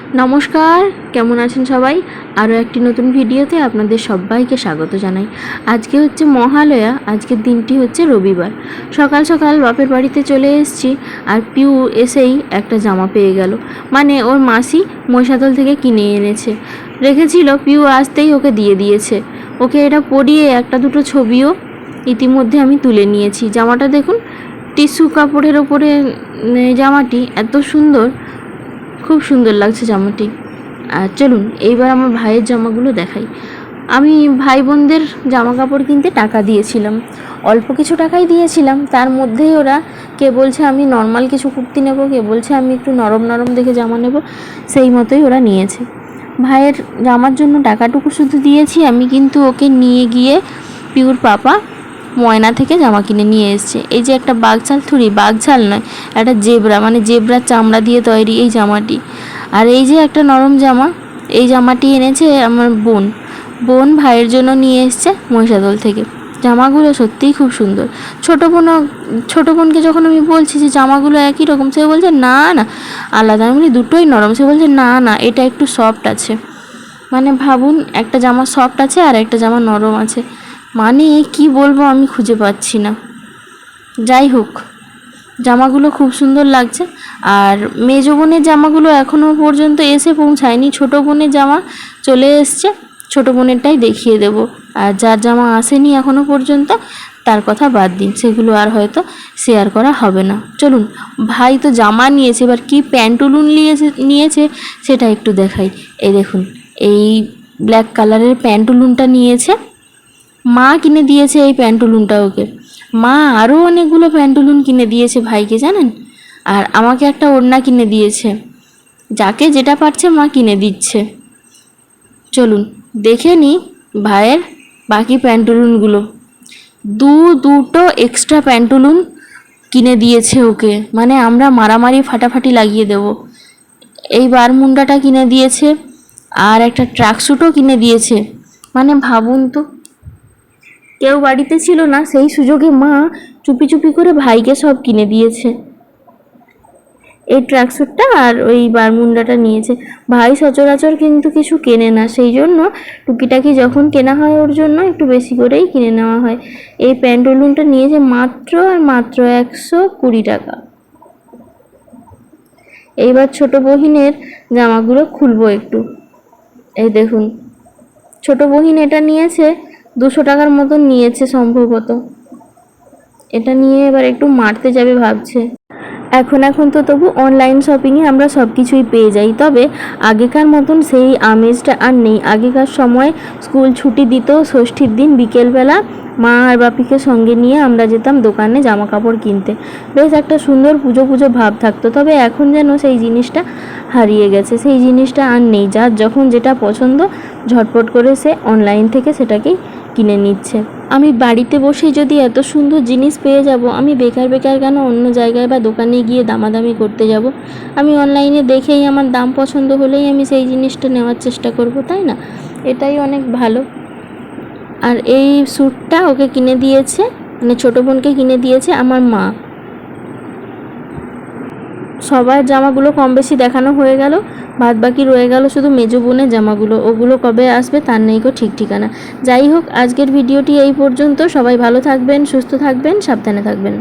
নমস্কার, কেমন আছেন সবাই? আরও একটি নতুন ভিডিওতে আপনাদের সবাইকে স্বাগত জানাই। আজকে হচ্ছে মহালয়া, আজকের দিনটি হচ্ছে রবিবার। সকাল সকাল বাপের বাড়িতে চলে এসেছি আর পিউ এসেই একটা জামা পেয়ে গেল। মানে ওর মাসি মহিষাদল থেকে কিনে এনেছে। রেখেছিল, পিউ আসতেই ওকে দিয়ে দিয়েছে। ওকে এটা পরিয়ে একটা দুটো ছবিও ইতিমধ্যে আমি তুলে নিয়েছি। জামাটা দেখুন, টিস্যু কাপড়ের ওপরে, জামাটি এত সুন্দর খুব সুন্দর লাগছে জামাটি। আর চলুন, এইবার আমার ভাইয়ের জামাগুলো দেখাই। আমি ভাই বোনদের জামা কাপড় কিনতে টাকা দিয়েছিলাম। অল্প কিছু টাকাই দিয়েছিলাম। তার মধ্যেই ওরা কে বলছে আমি নর্মাল কিছু কুর্তি নেব, কে বলছে আমি একটু নরম নরম দেখে জামা নেব, সেই মতোই ওরা নিয়েছে। ভাইয়ের জামার জন্য টাকাটুকু শুধু দিয়েছি, আমি কিন্তু ওকে নিয়ে গিয়ে পিউর পাপা ময়না থেকে জামা কিনে নিয়ে এসছে। এই যে একটা বাঘছাল থুড়ি বাঘছাল নয়, একটা জেবরা মানে জেবরার চামড়া দিয়ে তৈরি এই জামাটি। আর এই যে একটা নরম জামা, এই জামাটি এনেছে আমার বোন। বোন ভাইয়ের জন্য নিয়ে এসছে মহিষাদল থেকে। জামাগুলো সত্যিই খুব সুন্দর। ছোটো বোনও ছোটো বোনকে যখন আমি বলছি যে জামাগুলো একই রকম, সে বলছে, না না। আলাদা, আমি দুটোই নরম। সে বলছে, না না, এটা একটু সফট আছে। মানে ভাবুন, একটা জামা সফট আছে আর একটা জামা নরম আছে। মানে কি বলব আমি খুঁজে পাচ্ছি না। যাই হোক, জামাগুলো খুব সুন্দর লাগছে। আর মেজো বোনের জামাগুলো এখনও পর্যন্ত এসে পৌঁছায়নি। ছোটো বোনের জামা চলে এসছে, ছোটো বোনেরটাই দেখিয়ে দেব। আর যার জামা আসেনি এখনও পর্যন্ত, তার কথা বাদ দিন, সেগুলো আর হয়তো শেয়ার করা হবে না। চলুন, ভাই তো জামা নিয়েছে, এবার কি প্যান্টুলুন নিয়েছে নিয়েছে সেটা একটু দেখাই। এই দেখুন, এই ব্ল্যাক কালারের প্যান্টুলুনটা নিয়েছে। মা কিনে দিয়েছে এই প্যান্টুলুনটা ওকে। মা আরও অনেকগুলো প্যান্টুলুন কিনে দিয়েছে ভাইকে, জানেন? আর আমাকে একটা ওড়না কিনে দিয়েছে। যাকে যেটা পারছে মা কিনে দিচ্ছে। চলুন, দেখে নিই ভাইয়ের বাকি প্যান্টুলুনগুলো। দু দুটো এক্সট্রা প্যান্টুলুন কিনে দিয়েছে ওকে। মানে আমরা মারামারি ফাটাফাটি লাগিয়ে দেব। এই বারমুন্ডাটা কিনে দিয়েছে আর একটা ট্রাকস্যুটও কিনে দিয়েছে। মানে ভাবুন তো। কেউ বাড়িতে ছিল না, সেই সুযোগে মা চুপি চুপি করে ভাইকে সব কিনে দিয়েছে। এই ট্র্যাকস্যুটটা আর ওই বারমুন্ডাটা নিয়েছে। ভাই সচরাচর কিন্তু কিছু কেনে না, সেই জন্য টুকিটাকি যখন কেনা হয় ওর জন্য একটু বেশি করেই কিনে নেওয়া হয়। এই প্যান্টুলুনটা নিয়েছে মাত্র আর মাত্র একশো কুড়ি টাকা। এইবার ছোট বহিনের জামাগুলো খুলবো একটু। এই দেখুন, ছোট বহিন এটা নিয়েছে দুশো টাকার মতন নিয়েছে সম্ভবত। এটা নিয়ে এবার একটু মারতে যাবে ভাবছে। এখন এখন তো তবু অনলাইন শপিংয়ে আমরা সব কিছুই পেয়ে যাই। তবে আগেকার মতন সেই আমেজটা আর নেই। আগেকার সময় স্কুল ছুটি দিত, ষষ্ঠীর দিন বিকেলবেলা মা আর বাপিকে সঙ্গে নিয়ে আমরা যেতাম দোকানে জামা কাপড় কিনতে। বেশ একটা সুন্দর পুজো পুজো ভাব থাকতো। তবে এখন যেন সেই জিনিসটা হারিয়ে গেছে। সেই জিনিসটা আর নেই। যার যখন যেটা পছন্দ ঝটপট করে সে অনলাইন থেকে সেটাকেই কিনে নিচ্ছে। আমি বাড়িতে বসে যদি এত সুন্দর জিনিস পেয়ে যাব, আমি বেকার বেকার কেন অন্য জায়গায় বা দোকানে গিয়ে দামাদামি করতে যাব? আমি অনলাইনে দেখেই আমার দাম পছন্দ হলেই আমি সেই জিনিসটা নেওয়ার চেষ্টা করব, তাই না? এটাই অনেক ভালো। আর এই স্যুটটা ওকে কিনে দিয়েছে মানে ছোটো বোনকে কিনে দিয়েছে আমার মা। সবার জামাগুলো কম বেশি দেখানো হয়ে গেল বাদ বাকি রয়ে গেল শুধু মেজো বোনের জামাগুলো। ওগুলো কবে আসবে তার নেই গো ঠিক ঠিকানা। যাই হোক, আজকের ভিডিওটি এই পর্যন্ত। সবাই ভালো থাকবেন, সুস্থ থাকবেন, সাবধানে থাকবেন।